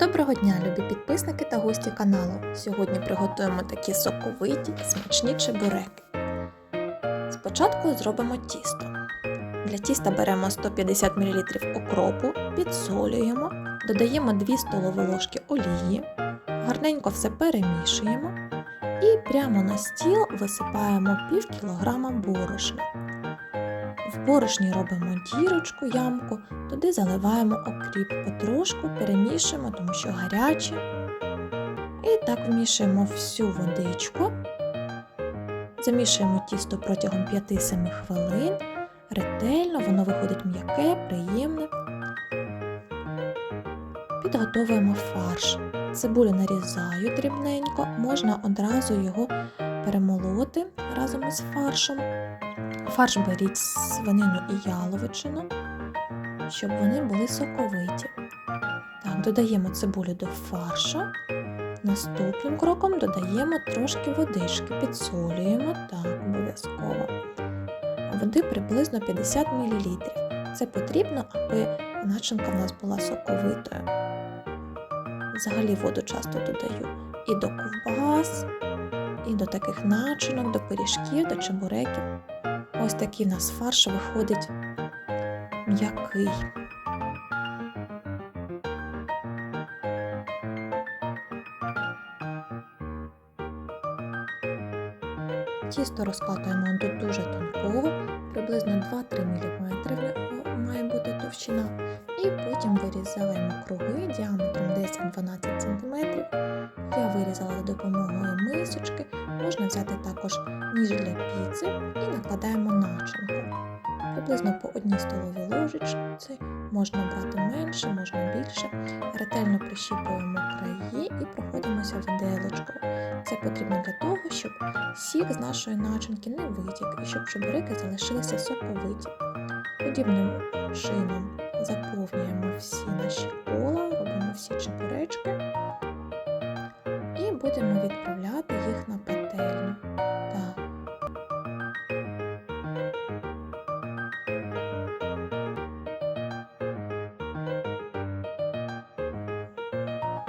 Доброго дня, любі підписники та гості каналу. Сьогодні приготуємо такі соковиті, смачні чебуреки. Спочатку зробимо тісто. Для тіста беремо 150 мл окропу, підсолюємо, додаємо 2 столові ложки олії, гарненько все перемішуємо і прямо на стіл висипаємо пів кілограма борошна. В борошні робимо дірочку, ямку, туди заливаємо окріп потрошку, перемішуємо, тому що гаряче. І так вмішуємо всю водичку. Замішуємо тісто протягом 5-7 хвилин. Ретельно, воно виходить м'яке, приємне. Підготовуємо фарш. Цибулю нарізаю дрібненько, можна одразу його перемолоти разом із фаршом. Фарш беріть свинину і яловичину, щоб вони були соковиті. Так, додаємо цибулю до фаршу. Наступним кроком додаємо трошки водички, підсолюємо так, обов'язково. Води приблизно 50 мл. Це потрібно, аби начинка в нас була соковитою. Взагалі воду часто додаю і до ковбас, і до таких начинок, до пиріжків, до чебуреків. Ось такий у нас фарш виходить м'який. Тісто розкатуємо до дуже тонкого, приблизно 2-3 мм має бути товщина, і потім вирізаємо круги діаметром 10-12 см. Я вирізала за допомогою мисочки, можна взяти також ніж для піци і накладаємо начинку. Приблизно по одній столовій ложечці, можна брати менше, можна більше. Ретельно прищіпуємо краї і проходимося виделочкою. Це потрібно для того, щоб сік з нашої начинки не витік і щоб чебуреки залишилися соковиті. Подібним чином заповнюємо всі наші кола, робимо всі чебуречки і будемо відправляти їх на пательню. Так.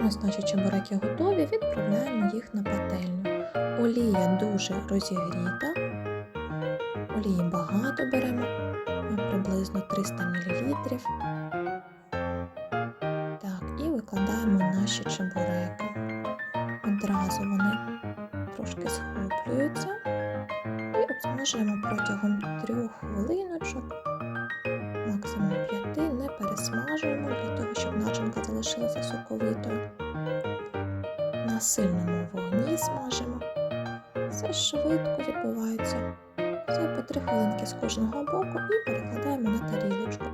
Ось наші чебуреки готові, відправляємо їх на пательню. Олія дуже розігріта, олії багато беремо, ну, приблизно 300 мл. Так, і викладаємо наші чебуреки. Одразу вони трошки схоплюються і обсмажуємо протягом 3 хвилиночок, начинка залишилася соковитою. На сильному вогні смажимо. Все швидко відбувається. Все по 3 хвилинки з кожного боку і перекладаємо на тарілочку.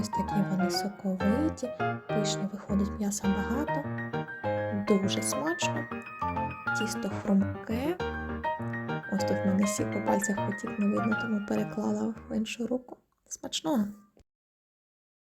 Ось такі вони соковиті, пишні виходить м'яса багато, дуже смачно, тісто хрумке. Ось тут в мене сік по пальцях хотів не видно, тому переклала в іншу руку. Смачного!